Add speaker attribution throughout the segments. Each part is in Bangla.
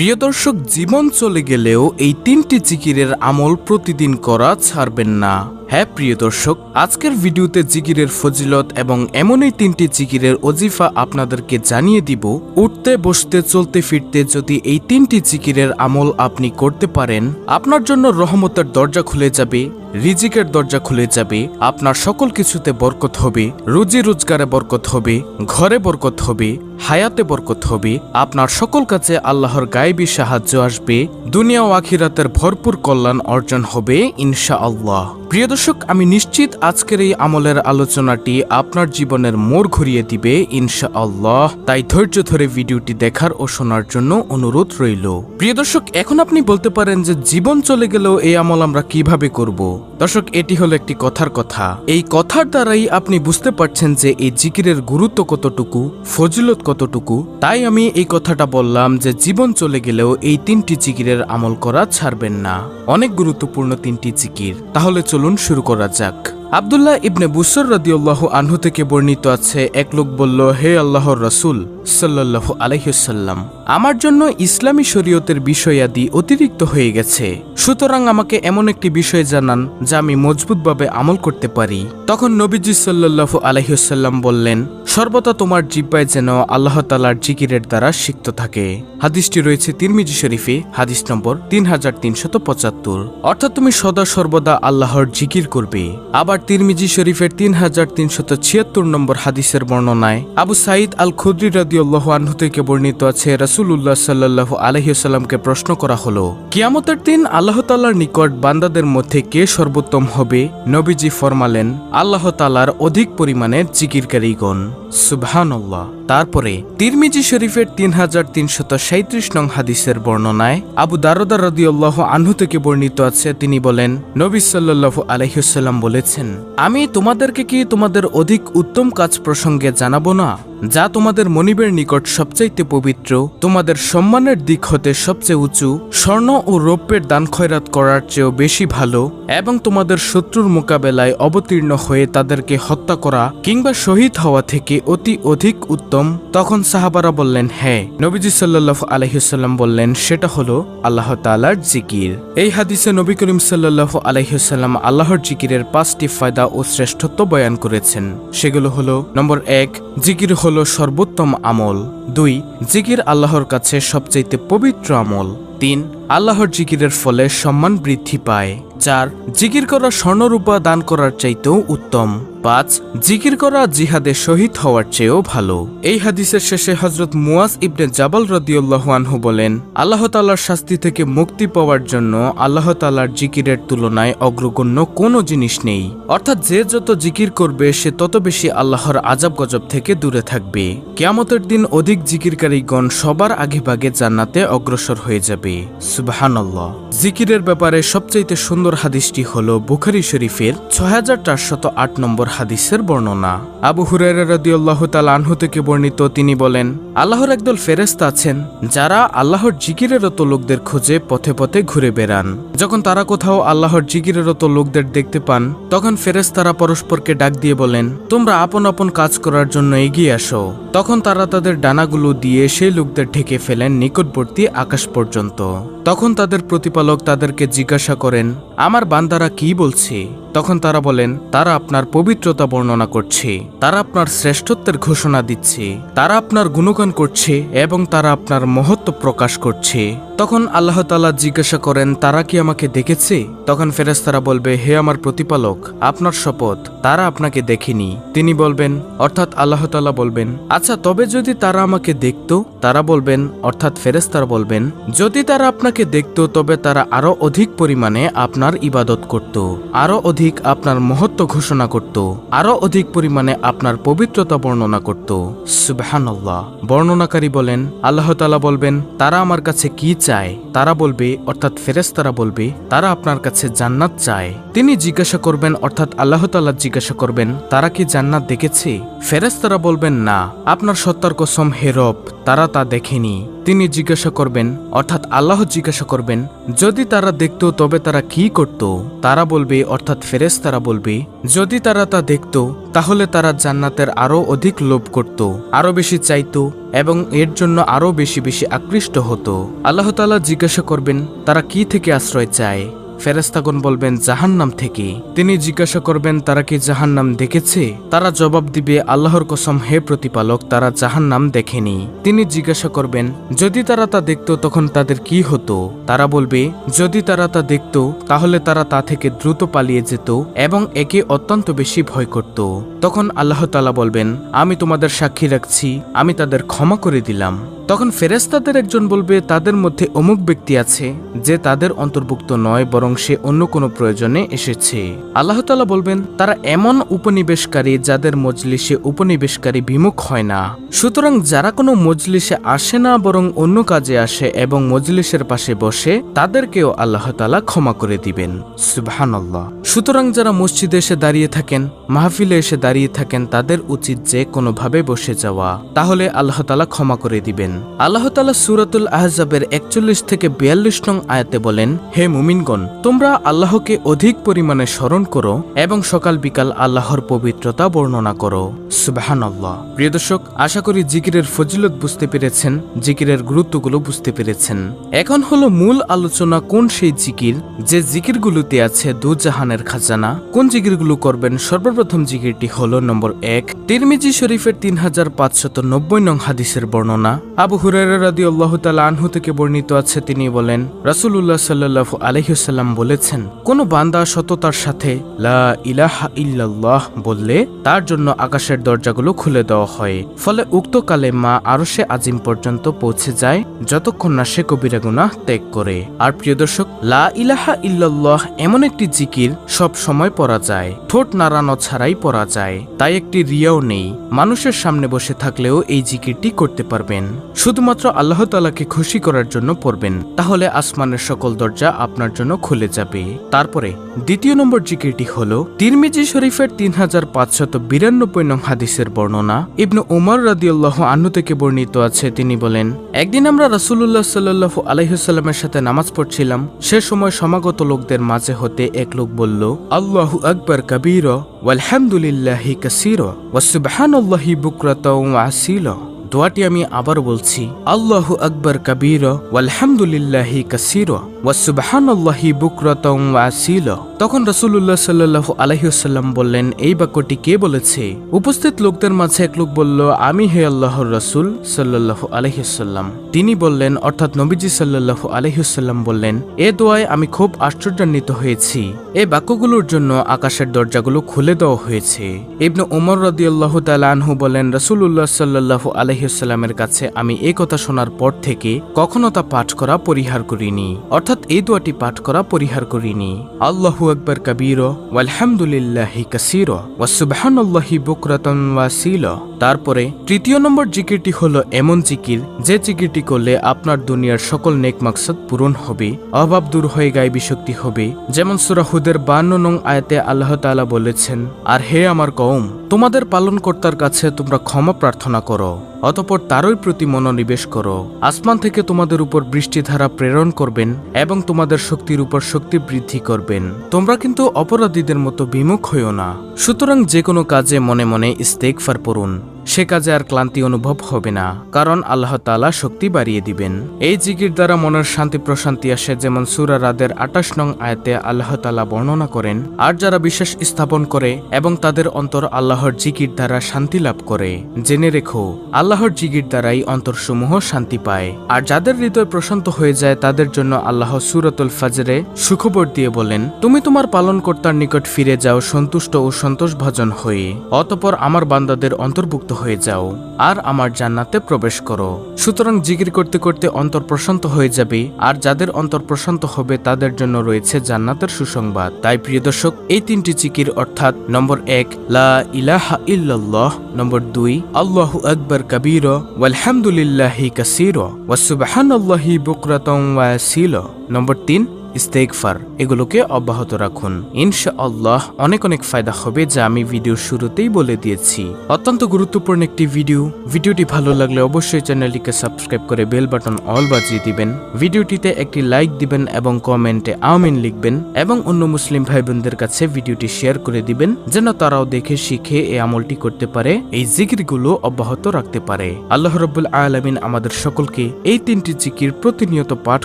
Speaker 1: প্রিয় দর্শক, জীবন চলে গেলেও এই তিনটি জিকিরের আমল প্রতিদিন করা ছাড়বেন না। হ্যাঁ প্রিয় দর্শক, আজকের ভিডিওতে জিকিরের ফজিলত এবং এমনই তিনটি জিকিরের অজিফা আপনাদেরকে জানিয়ে দিব। উঠতে, বসতে, চলতে, ফিরতে যদি এই তিনটি জিকিরের আমল আপনি করতে পারেন, আপনার জন্য রহমতের দরজা খুলে যাবে। রিজিকের দরজা খুলে যাবে, আপনার সকল কিছুতে বরকত হবে, রুজি রোজগারে বরকত হবে, ঘরে বরকত হবে, হায়াতে বরকত হবে, আপনার সকল কাছে আল্লাহর গায়েবী সাহায্য আসবে, দুনিয়া ও আখিরাতের ভরপুর কল্যাণ অর্জন হবে ইনশা আল্লাহ প্রিয় দর্শক, আমি নিশ্চিত আজকের এই আমলের আলোচনাটি আপনার জীবনের মোড় ঘুরিয়ে দিবে ইনশা আল্লাহ তাই ধৈর্য ধরে ভিডিওটি দেখার ও শোনার জন্য অনুরোধ রইল। প্রিয় দর্শক, এখন আপনি বলতে পারেন যে জীবন চলে গেলেও এই আমল আমরা কীভাবে করব? দর্শক, এটি হলো একটি কথার কথা। এই কথার দ্বারাই আপনি বুঝতে পারছেন যে এই জিকিরের গুরুত্ব কতটুকু, ফজিলত কতটুকু। তাই আমি এই কথাটা বললাম যে জীবন চলে গেলেও এই তিনটি জিকিরের আমল করা ছাড়বেন না। অনেক গুরুত্বপূর্ণ তিনটি জিকির। তাহলে চলুন শুরু করা যাক। আবদুল্লাহ ইবনে বুসর রাদিউল্লাহ আনহু থেকে বর্ণিত আছে, এক লোক বলল, হে আল্লাহর রসুল সাল্লাহ আলহ্লাম আমার জন্য ইসলামী শরীয়তের বিষয়াদি অতিরিক্ত হয়ে গেছে। সুতরাং আমাকে এমন একটি বিষয় জানান যা আমি মজবুতভাবে আমল করতে পারি। তখন নবীজি সাল্লাহ আলহ্লাম বললেন, সর্বদা তোমার জিব্বায় যেন আল্লাহ তালার জিকিরের দ্বারা সিক্ত থাকে। হাদিসটি রয়েছে তিরমিজি শরীফে, হাদিস নম্বর তিন হাজার তিনশত পঁচাত্তর। অর্থাৎ তুমি সদা সর্বদা আল্লাহর জিকির করবে। আবার তিরমিজি শরীফের তিন হাজার তিনশত ছিয়াত্তর নম্বর হাদিসের বর্ণনায় আবু সাইদ আল খুদ্রি রাদিউল্লাহ আনহু থেকে বর্ণিত আছে, রাসুলুল্লাহ সাল্লাহ আলহিসাল্লামকে প্রশ্ন করা হলো, কিয়ামতের দিন আল্লাহ তাল্লার নিকট বান্দাদের মধ্যে কে সর্বোত্তম হবে? নবীজি ফরমালেন, আল্লাহ তালার অধিক পরিমাণের জিকিরকারীগণ। সুবহানাল্লাহ। তারপরে তিরমিজি শরীফের তিন হাজার তিনশত সাঁত্রিশ নং হাদিসের বর্ণনায় আবু দারদার রদিউল্লাহ আনহু থেকে বর্ণিত আছে, তিনি বলেন, নবী সাল্লাহ আলহিসাল্লাম বলেছেন, আমি তোমাদেরকে কি তোমাদের অধিক উত্তম কাজ প্রসঙ্গে জানাব না? যা তোমাদের মনিবের নিকট সবচাইতে পবিত্র, তোমাদের সম্মানের দিক হতে সবচেয়ে উঁচু, স্বর্ণ ও রৌপ্যের দান খয়রাত করার চেয়েও বেশি ভালো এবং তোমাদের শত্রুর মোকাবেলায় অবতীর্ণ হয়ে তাদেরকে হত্যা করা কিংবা শহীদ হওয়া থেকে অতি অধিক উত্তম তখন সাহাবারা বললেন হ্যাঁ নবীজি সাল্লাহ আলহিসাল্লাম বললেন, সেটা হলো আল্লাহ তালার জিকির। এই হাদিসে নবী করিম সাল্লাহ আলহিসাল্লাম আল্লাহর জিকিরের পাঁচটি ফায়দা ও শ্রেষ্ঠত্ব বয়ান করেছেন। সেগুলো হলো, নম্বর এক, জিকির হলো সর্বোত্তম আমল। দুই, জিকির আল্লাহর কাছে সবচাইতে পবিত্র আমল। তিন, আল্লাহর জিকিরের ফলে সম্মান বৃদ্ধি পায়। চার, জিকির করা স্বর্ণরূপা দান করার চাইতেও উত্তম। পাঁচ, জিকির করা জিহাদে শহীদ হওয়ার চেয়েও ভালো। এই হাদিসের শেষে হজরত মুয়াজ ইবনে জাবাল রদিউল্লাহ আনহু বলেন, আল্লাহ তাল্লার শাস্তি থেকে মুক্তি পাওয়ার জন্য আল্লাহ তাল্লার জিকিরের তুলনায় অগ্রগণ্য কোনো জিনিস নেই। অর্থাৎ যে যত জিকির করবে, সে তত বেশি আল্লাহর আজাব গজব থেকে দূরে থাকবে। কেয়ামতের দিন অধিক জিকিরকারীগণ সবার আগে ভাগে জান্নাতে অগ্রসর হয়ে যাবে। সুবাহানল্লাহ। জিকিরের ব্যাপারে সবচাইতে সুন্দর হাদিসটি হল বুখারি শরীফের ছয় হাজার চারশত আট নম্বর হাদিসের বর্ণনা। আবু হুরাইরা রাদিয়াল্লাহু তাআলা আনহু থেকে বর্ণিত তিনি বলেন, আল্লাহর একদল ফেরেশতা আছেন যারা আল্লাহর জিকিরেরত লোকদের খোঁজে পথে পথে ঘুরে বেড়ান। যখন তারা কোথাও আল্লাহর জিকিরেরত লোকদের দেখতে পান, তখন ফেরেশতারা পরস্পরকে ডাক দিয়ে বলেন, তোমরা আপন আপন কাজ করার জন্য এগিয়ে আসো। তখন তারা তাদের ডানাগুলো দিয়ে সেই লোকদের ঢেকে ফেলেন নিকটবর্তী আকাশ পর্যন্ত। তখন তাদের প্রতিপালক তাদেরকে জিজ্ঞাসা করেন, আমার বান্দারা কি বলছে? তখন তারা বলেন, তারা আপনার পবিত্রতা বর্ণনা করছে। তারা আপনার শ্রেষ্ঠত্বের ঘোষণা দিচ্ছে, তারা আপনার গুণগান করছে এবং তারা আপনার মহত্ব প্রকাশ করছে। তখন আল্লাহ তালা জিজ্ঞাসা করেন, তারা কি আমাকে দেখেছে? তখন ফেরেস্তারা বলবে, হে আমার প্রতিপালক, আপনার শপথ, তারা আপনাকে দেখেনি। তিনি বলবেন, অর্থাৎ আল্লাহ তালা বলবেন আচ্ছা তবে যদি তারা আমাকে দেখত? তারা বলবেন, অর্থাৎ ফেরেস্তারা বলবেন, যদি তারা আপনাকে দেখত, তবে তারা আরও অধিক পরিমাণে আপনার ইবাদত করত, আরও অধিক আপনার মহত্ব ঘোষণা করত, আরও অধিক পরিমাণে আপনার পবিত্রতা বর্ণনা করত। সুবহানাল্লাহ। বর্ণনাকারী বলেন, আল্লাহ তালা বলবেন, তারা আমার কাছে কি চায়, তারা বলবে, অর্থাৎ ফেরেস্তারা বলবে, তারা আপনার কাছে জান্নাত চায়। তিনি জিজ্ঞাসা করবেন, অর্থাৎ আল্লাহ তাল্লাহ জিজ্ঞাসা করবেন, তারা কি জান্নাত দেখেছে? ফেরেস্তারা বলবেন, না, আপনার সত্তার কসম হেরব তারা তা দেখেনি। তিনি জিজ্ঞাসা করবেন, অর্থাৎ আল্লাহ জিজ্ঞাসা করবেন, যদি তারা দেখত তবে তারা কি করত? তারা বলবে, অর্থাৎ ফেরেস তারা বলবে, যদি তারা তা দেখত, তাহলে তারা জান্নাতের আরও অধিক লোভ করত আরও বেশি চাইত, এবং এর জন্য আরও বেশি বেশি আকৃষ্ট হতো। আল্লাহতালা জিজ্ঞাসা করবেন, তারা কি থেকে আশ্রয় চায়? ফেরেস্তাগণ বলবেন, জাহান্নাম থেকে। তিনি জিজ্ঞাসা করবেন, তারা কি জাহান্নাম দেখেছে? তারা জবাব দিবে, আল্লাহর কসম, হে প্রতিপালক, তারা জাহান্নাম দেখেনি। তিনি জিজ্ঞাসা করবেন, যদি তারা তা দেখত, তখন তাদের কি হতো? তারা বলবে, যদি তারা তা দেখত, তাহলে তারা তা থেকে দ্রুত পালিয়ে যেত এবং একে অত্যন্ত বেশি ভয় করত। তখন আল্লাহ তালা বলবেন, আমি তোমাদের সাক্ষী রাখছি, আমি তাদের ক্ষমা করে দিলাম। তখন ফেরেস্তাদের একজন বলবে, তাদের মধ্যে অমুক ব্যক্তি আছে যে তাদের অন্তর্ভুক্ত নয়, বরং সে অন্য কোনো প্রয়োজনে এসেছে। আল্লাহ তালা বলবেন, তারা এমন উপনিবেশকারী যাদের মজলিসে উপনিবেশকারী বিমুখ হয় না। সুতরাং যারা কোনো মজলিসে আসে না, বরং অন্য কাজে আসে এবং মজলিসের পাশে বসে, তাদেরকেও আল্লাহ তালা ক্ষমা করে দিবেন। সুবহানাল্লাহ। সুতরাং যারা মসজিদে এসে দাঁড়িয়ে থাকেন, মাহফিলে এসে দাঁড়িয়ে থাকেন, তাদের উচিত যে কোনোভাবে বসে যাওয়া। তাহলে আল্লাহ তালা ক্ষমা করে দিবেন। আল্লাহ তালা সুরাতুল আহজাবের একচল্লিশ থেকে বিয়াল্লিশ নং আয়াতে বলেন, হে মুমিনগণ, তোমরা আল্লাহকে অধিক পরিমাণে স্মরণ করো এবং সকাল বিকাল আল্লাহর পবিত্রতা বর্ণনা করো। সুবাহান আল্লাহ প্রিয় দর্শক, আশা করি জিকিরের ফজিলত বুঝতে পেরেছেন, জিকিরের গুরুত্বগুলো বুঝতে পেরেছেন। এখন হলো মূল আলোচনা, কোন সেই জিকির যে জিকিরগুলোতে আছে দু জাহানের খাজানা? কোন জিকিরগুলো করবেন? সর্বপ্রথম জিকিরটি হলো নম্বর এক, তিরমিজি শরীফের তিন হাজার পাঁচশত নব্বই নং হাদিসের বর্ণনা। আবু হুরায়রা রাদি আল্লাহ তালা আনহু থেকে বর্ণিত আছে, তিনি বলেন রাসুল্লাহ সাল্লাহ আলহিসাল্লাম বলেছেন, কোন বান্দা সততার সাথে লা ইলাহা ইল্লাল্লাহ বললে তার জন্য আকাশের দরজাগুলো খুলে দেওয়া হয়। ফলে উক্ত কালে মা আরশে আজিম পর্যন্ত পৌঁছে যায়, যতক্ষণ না সে কবিরা গুনাহ ত্যাগ করে। আর প্রিয় দর্শক, লা ইলাহা ইল্লাল্লাহ এমন একটি জিকির সব সময় পড়া যায়, ঠোঁট নাড়ানো ছাড়াই পড়া যায়, তাই একটি রিয়াও নেই। মানুষের সামনে বসে থাকলেও এই জিকিরটি করতে পারবেন। শুধুমাত্র আল্লাহ তালাকে খুশি করার জন্য পড়বেন। তাহলে আসমানের সকল দরজা আপনার জন্য খুলে যাবে। তারপরে দ্বিতীয় নম্বর জিকিরটি হল তিরমিজি শরীফের তিন হাজার পাঁচশত বিরানব্বই নং হাদিসের বর্ণনা। ইবনু উমর রাদিউল্লাহ আন্নু থেকে বর্ণিত আছে, তিনি বলেন, একদিন আমরা রাসুল্লাহ সাল্লাহ আলহিসাল্লামের সাথে নামাজ পড়ছিলাম। সে সময় সমাগত লোকদের মাঝে হতে এক লোক বলল, আল্লাহু আকবর কবির, ওয়ালহামদুলিল্লাহি কাসির ওয়াসুবহানাল্লাহি বুকরাতা ওয়াসিল দোয়াটি আমি আবার বলছি আল্লাহু আকবর কবির ওয়ালহামদুলিল্লাহি কাসির ওয়াসুবহানাল্লাহি বুকরাতাম ওয়াসিল তখন রাসূলুল্লাহ সাল্লাল্লাহু আলাইহি ওয়াসাল্লাম বললেন, এই বাক্যটি কে বলেছে? উপস্থিত লোকদের মাঝে এক লোক বলল, আমি হে আল্লাহর রাসূল সাল্লাল্লাহু আলাইহি ওয়াসাল্লাম। তিনি বললেন, অর্থাৎ নবীজি সাল্লাল্লাহু আলাইহি ওয়াসাল্লাম বললেন, এ দোয়ায় আমি খুব আশ্চর্যান্বিত হয়েছি। এই বাক্যগুলোর জন্য আকাশের দরজাগুলো খুলে দেওয়া হয়েছে। ইবনু উমর রাদিয়াল্লাহু তাআলা আনহু বলেন, রাসূলুল্লাহ সাল্লাল্লাহু আলহিউসাল্লামের কাছে আমি এই কথা শোনার পর থেকে কখনো তা পাঠ করা পরিহার করিনি। অর্থাৎ এই দোয়াটি পাঠ করা পরিহার করিনি। আল্লাহু আকবর কবির, ওয়ালহামদুলিল্লাহি কাসির ওয়াসুবহানাল্লাহি বুকরাতান ওয়াসিল তারপরে তৃতীয় নম্বর জিকিরটি হলো এমন জিকির, যে জিকিরটি করলে আপনার দুনিয়ার সকল নেক মাকসাদ পূরণ হবে, অভাব দূর হয়ে গায়ে শক্তি হবে। যেমন সুরাহুদের বান্ন নং আয়াতে আল্লাহ তাআলা বলেছেন, আর হে আমার কওম, তোমাদের পালনকর্তার কাছে তোমরা ক্ষমা প্রার্থনা করো। অতপর তারই প্রতি মনোনিবেশ করো। আসমান থেকে তোমাদের উপর বৃষ্টিধারা প্রেরণ করবেন এবং তোমাদের শক্তির উপর শক্তি বৃদ্ধি করবেন। তোমরা কিন্তু অপরাধীদের মতো বিমুখ হইও না। সুতরাং যে কোনো কাজে মনে মনে ইস্তেকফার পড়ুন। সে কাজে আর ক্লান্তি অনুভব হবে না, কারণ আল্লাহ তালা শক্তি বাড়িয়ে দিবেন। এই জিকির দ্বারা মনের শান্তি প্রশান্তি আসে, যেমন সুরা রাদের আটাশ নং আয়াতে আল্লাহ তালা বর্ণনা করেন, আর যারা বিশ্বাস স্থাপন করে এবং তাদের অন্তর আল্লাহর জিকির দ্বারা শান্তি লাভ করে। জেনে রেখো, আল্লাহর জিকির দ্বারাই অন্তরসমূহ শান্তি পায়। আর যাদের হৃদয় প্রশান্ত হয়ে যায়, তাদের জন্য আল্লাহ সুরতুল ফাজরে সুখবর দিয়ে বলেন, তুমি তোমার পালনকর্তার নিকট ফিরে যাও, সন্তুষ্ট ও সন্তোষভাজন হয়ে। অতপর আমার বান্দাদের অন্তর্ভুক্ত হয়ে যাও, আর আমার জান্নাতে প্রবেশ করো। সুতরাং জিকির করতে করতে অন্তর প্রশান্ত হয়ে যাবে, আর যাদের অন্তর প্রশান্ত হবে তাদের জন্য রয়েছে জান্নাতের সুসংবাদ। তাই প্রিয় দর্শক, এই তিনটি জিকির অর্থাৎ নম্বর এক, লা ইলাহা ইল্লাল্লাহ, নম্বর দুই, আল্লাহু আকবর কবির, ওয়ালহামদুলিল্লাহি কাসির ওয়াসুবহানাল্লাহি বুকরাতাম ওয়াসিল নম্বর তিন ইস্তেকফার এগুলোকে অব্যাহত রাখুন। ইনশা আল্লাহ অনেক অনেক ফায়দা হবে যা আমি ভিডিওর শুরুতেই বলে দিয়েছি। অত্যন্ত গুরুত্বপূর্ণ একটি ভিডিও। ভিডিওটি ভালো লাগলে অবশ্যই চ্যানেলটিকে সাবস্ক্রাইব করে বেল বাটন অল বাজিয়ে দিবেন। ভিডিওটিতে একটি লাইক দিবেন এবং কমেন্টে আমিন লিখবেন এবং অন্য মুসলিম ভাই বোনদের কাছে ভিডিওটি শেয়ার করে দিবেন যেন তারাও দেখে, শিখে এই আমলটি করতে পারে, এই জিকিরগুলো অব্যাহত রাখতে পারে। আল্লাহ রব্বুল আলামিন আমাদের সকলকে এই তিনটি জিকির প্রতিনিয়ত পাঠ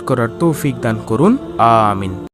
Speaker 1: করার তৌফিক দান করুন। আমিন